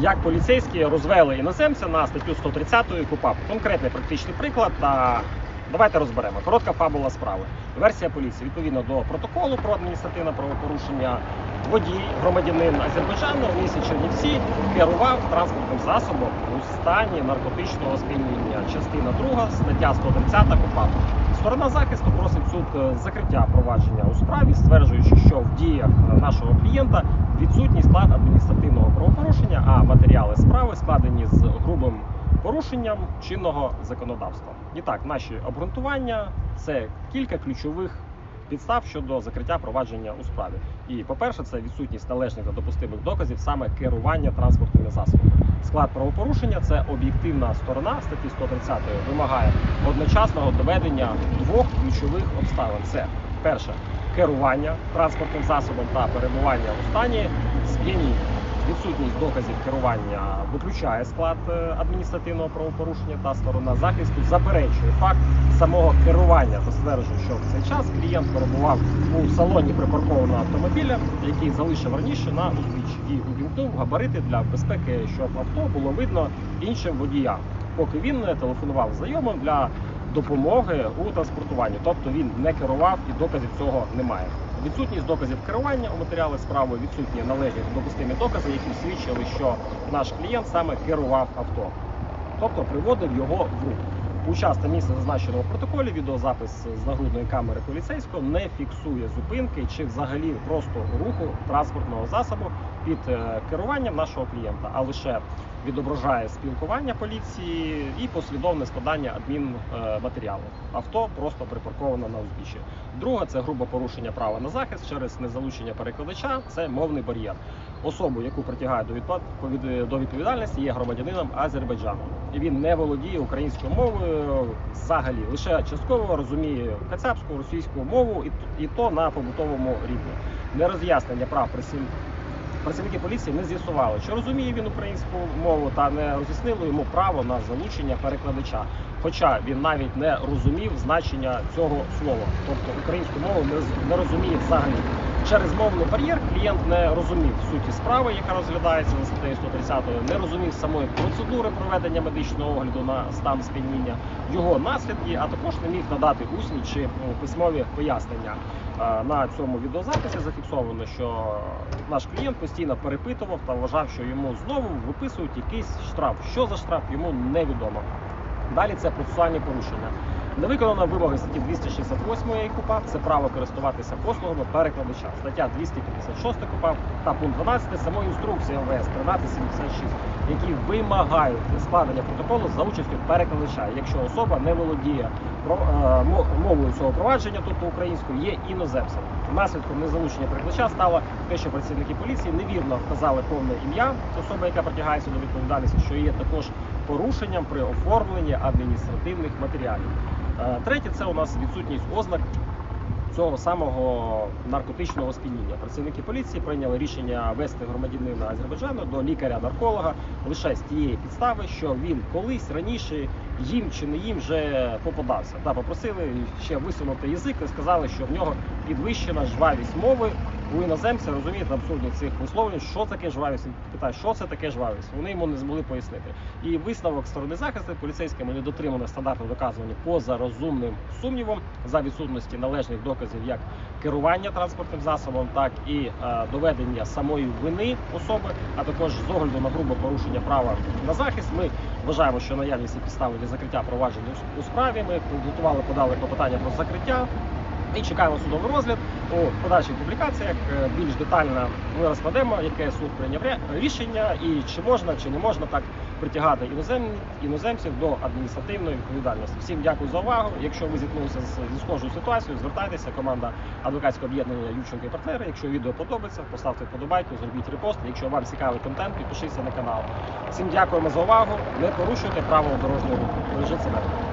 як поліцейські розвели іноземця на статтю 130 КУПАП. Конкретний практичний приклад. Та давайте розберемо. Коротка фабула справи. Версія поліції відповідно до протоколу про адміністративне правопорушення. Водій, громадянин Азербайджану у місті Чернівці керував транспортним засобом у стані наркотичного сп'яніння. Частина 2, стаття 130 КУПАП. Сторона захисту просить суд е, закриття провадження у справі, стверджуючи, що в діях нашого клієнта відсутній склад адміністративного правопорушення, а матеріали справи складені з грубим порушенням чинного законодавства. І так, наші обґрунтування це кілька ключових підстав щодо закриття провадження у справі. І, по-перше, це відсутність належних та допустимих доказів саме керування транспортними засобами. Склад правопорушення це об'єктивна сторона статті 130 вимагає одночасного доведення двох ключових обставин. Це перше керування транспортним засобом та перебування у стані сп'яніння. Відсутність доказів керування виключає склад е, адміністративного правопорушення та сторона захисту заперечує факт самого керування та стверджує, що в цей час клієнт перебував у салоні припаркованого автомобіля, який залишив раніше на узбіччі і увімкнув габарити для безпеки, щоб авто було видно іншим водіям, поки він телефонував знайомим для допомоги у транспортуванні. Тобто він не керував і доказів цього немає. Відсутність доказів керування у матеріалах справи, відсутні належні допустимі докази, які свідчили, що наш клієнт саме керував авто, тобто приводив його в рух. У час місце зазначеного протоколі відеозапис з нагрудної камери поліцейського не фіксує зупинки чи взагалі просто руху транспортного засобу під е, керуванням нашого клієнта, а лише відображає спілкування поліції і послідовне складання адмінматеріалу. Авто просто припарковано на узбіччі. Друге це грубе порушення права на захист через незалучення перекладача. Це мовний бар'єр. Особу, яку притягають до відповідальності, є громадянином Азербайджану. Він не володіє українською мовою взагалі, лише частково розуміє кацапську, російську мову, і, то на побутовому рівні. Нероз'яснення прав праців- Працівники поліції не з'ясували, чи розуміє він українську мову та не роз'яснили йому право на залучення перекладача. Хоча він навіть не розумів значення цього слова, тобто українську мову не, розуміє взагалі. Через мовний бар'єр клієнт не розумів суті справи, яка розглядається за статтею 130, не розумів самої процедури проведення медичного огляду на стан сп'яніння, його наслідки, а також не міг надати усні чи ну, письмові пояснення. Е, На цьому відеозаписі зафіксовано, що наш клієнт постійно перепитував та вважав, що йому знову виписують якийсь штраф. Що за штраф, йому невідомо. Далі це процесуальні порушення. Не виконано вимоги статті 268 КУПАП, це право користуватися послугами перекладача. Стаття 256 КУПАП та пункт 12 самої інструкції МВС 1376, які вимагають складення протоколу за участю перекладача, якщо особа не володіє е, мовою цього провадження, тобто українською, є іноземцем. Наслідком незалучення перекладача стало те, що працівники поліції невірно вказали повне ім'я особи, яка притягається до відповідальності, що є також порушенням при оформленні адміністративних матеріалів. Е, Третє це у нас відсутність ознак цього самого наркотичного сп'яніння. Працівники поліції прийняли рішення вести громадянина Азербайджану до лікаря-нарколога лише з тієї підстави, що він колись раніше їм чи не їм вже попадався. Та попросили ще висунути язик і сказали, що в нього підвищена жвавість мови. У іноземця розумієте абсурдно цих висловлень, що таке жвавість. Він питає, що це таке жвавість. Вони йому не змогли пояснити. І висновок сторони захисту поліцейськими не дотримано стандарту доказування поза розумним сумнівом за відсутності належних доказів як керування транспортним засобом, так і е, доведення самої вини особи, а також з огляду на грубе порушення права на захист. Ми вважаємо, що наявність і підстави для закриття провадження у справі. Ми підготували, подали клопотання про закриття. І чекаємо судовий розгляд у подальших публікаціях. е, Більш детально ми розкладемо, яке суд прийняв рішення, і чи можна, чи не можна так притягати інозем... іноземців до адміністративної відповідальності. Всім дякую за увагу. Якщо ви зіткнулися зі схожою ситуацією, звертайтеся. Команда адвокатського об'єднання Ющенко і партнери. Якщо відео подобається, поставте вподобайку, зробіть репост. Якщо вам цікавий контент, підпишіться на канал. Всім дякуємо за увагу. Не порушуйте правила дорожнього руху. Бережіть себе.